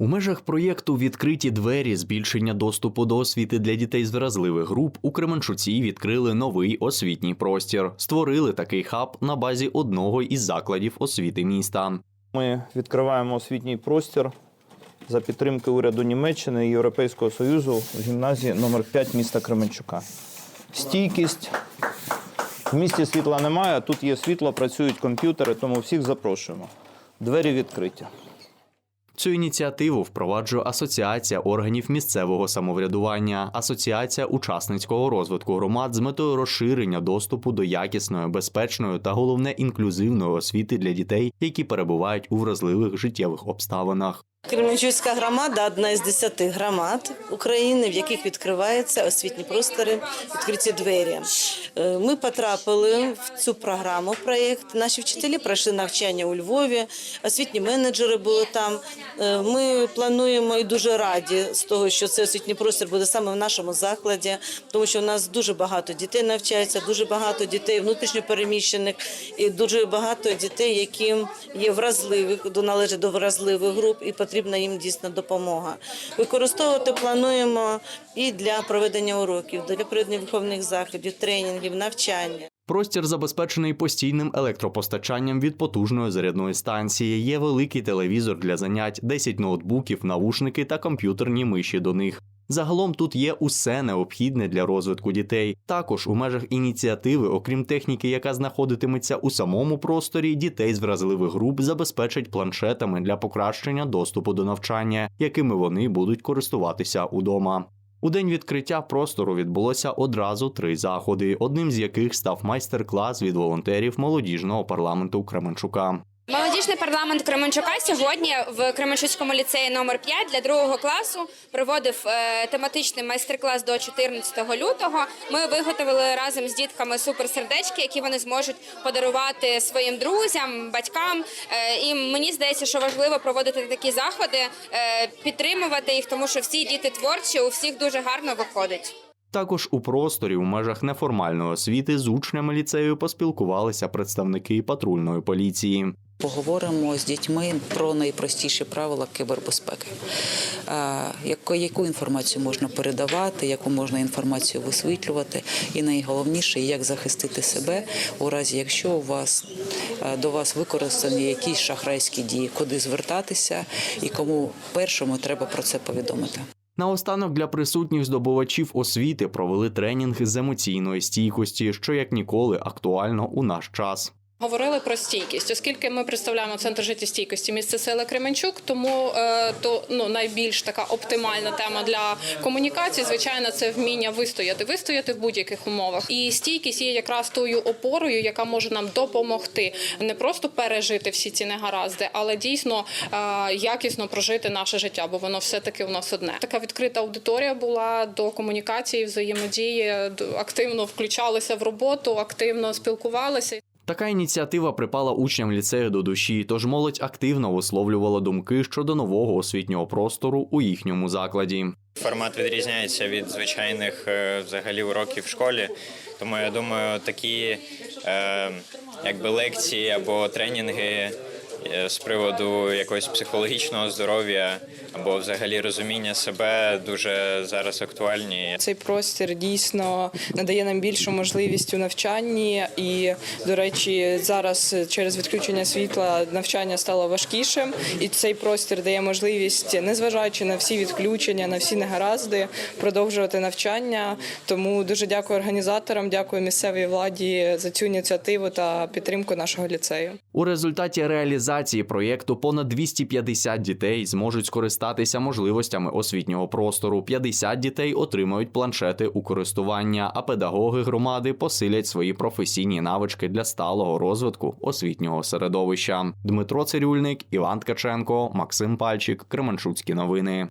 У межах проєкту Відкриті двері збільшення доступу до освіти для дітей з вразливих груп у Кременчуці відкрили новий освітній простір. Створили такий хаб на базі одного із закладів освіти міста. Ми відкриваємо освітній простір за підтримки уряду Німеччини і Європейського Союзу в гімназії номер 5 міста Кременчука. Стійкість. В місті світла немає, тут є світло, працюють комп'ютери, тому всіх запрошуємо. Двері відкриті. Цю ініціативу впроваджує Асоціація органів місцевого самоврядування, Асоціація учасницького розвитку громад з метою розширення доступу до якісної, безпечної та головне інклюзивної освіти для дітей, які перебувають у вразливих життєвих обставинах. Кременчуцька громада одна із десяти громад України, в яких відкриваються освітні простори, відкриті двері. Е, Ми потрапили в цю програму, проєкт. Наші вчителі пройшли навчання у Львові, освітні менеджери були там. Е, Ми плануємо і дуже раді з того, що цей освітній простір буде саме в нашому закладі, тому що у нас дуже багато дітей навчається, дуже багато дітей внутрішньопереміщених і дуже багато дітей, які є вразливих, належать до вразливих груп, і потрібна їм дійсно допомога. Використовувати плануємо і для проведення уроків, для проведення виховних заходів, тренінгів, навчання. Простір забезпечений постійним електропостачанням від потужної зарядної станції. Є великий телевізор для занять, 10 ноутбуків, навушники та комп'ютерні миші до них. Загалом тут є усе необхідне для розвитку дітей. Також у межах ініціативи, окрім техніки, яка знаходитиметься у самому просторі, дітей з вразливих груп забезпечать планшетами для покращення доступу до навчання, якими вони будуть користуватися удома. У день відкриття простору відбулося одразу три заходи, одним з яких став майстер-клас від волонтерів молодіжного парламенту Кременчука. Молодіжний парламент Кременчука сьогодні в Кременчуцькому ліцеї номер 5 для другого класу проводив е, тематичний майстер-клас до 14 лютого. Ми виготовили разом з дітками суперсердечки, які вони зможуть подарувати своїм друзям, батькам. Е, і мені здається, що важливо проводити такі заходи, е, підтримувати їх, тому що всі діти творчі, у всіх дуже гарно виходить. Також у просторі у межах неформальної освіти з учнями ліцею поспілкувалися представники патрульної поліції. Поговоримо з дітьми про найпростіші правила кибербезпеки. Яку, яку інформацію можна передавати, яку можна інформацію висвітлювати, і найголовніше, як захистити себе у разі, якщо у вас до вас використані якісь шахрайські дії, куди звертатися і кому першому треба про це повідомити. Наостанок для присутніх здобувачів освіти провели тренінг з емоційної стійкості, що як ніколи актуально у наш час. Говорили про стійкість, оскільки ми представляємо центр життєстійкості місце села Кременчук, тому е, то ну найбільш така оптимальна тема для комунікації, звичайно, це вміння вистояти, вистояти в будь-яких умовах. І стійкість є якраз тою опорою, яка може нам допомогти не просто пережити всі ці негаразди, але дійсно е, якісно прожити наше життя, бо воно все таки у нас одне. Така відкрита аудиторія була до комунікації, взаємодії, активно включалися в роботу, активно спілкувалися. Така ініціатива припала учням ліцею до душі, тож молодь активно висловлювала думки щодо нового освітнього простору у їхньому закладі. Формат відрізняється від звичайних е, взагалі уроків в школі. Тому я думаю, такі е, якби лекції або тренінги з приводу якогось психологічного здоров'я або взагалі розуміння себе дуже зараз актуальні. Цей простір дійсно надає нам більшу можливість у навчанні, і до речі, зараз через відключення світла навчання стало важкішим, і цей простір дає можливість, незважаючи на всі відключення, на всі негаразди, продовжувати навчання. Тому дуже дякую організаторам, дякую місцевій владі за цю ініціативу та підтримку нашого ліцею. У результаті реалізації проєкту понад 250 дітей зможуть скористатися можливостями освітнього простору. 50 дітей отримають планшети у користування, а педагоги громади посилять свої професійні навички для сталого розвитку освітнього середовища. Дмитро Цирюльник, Іван Ткаченко, Максим Пальчик, Кременчуцькі новини.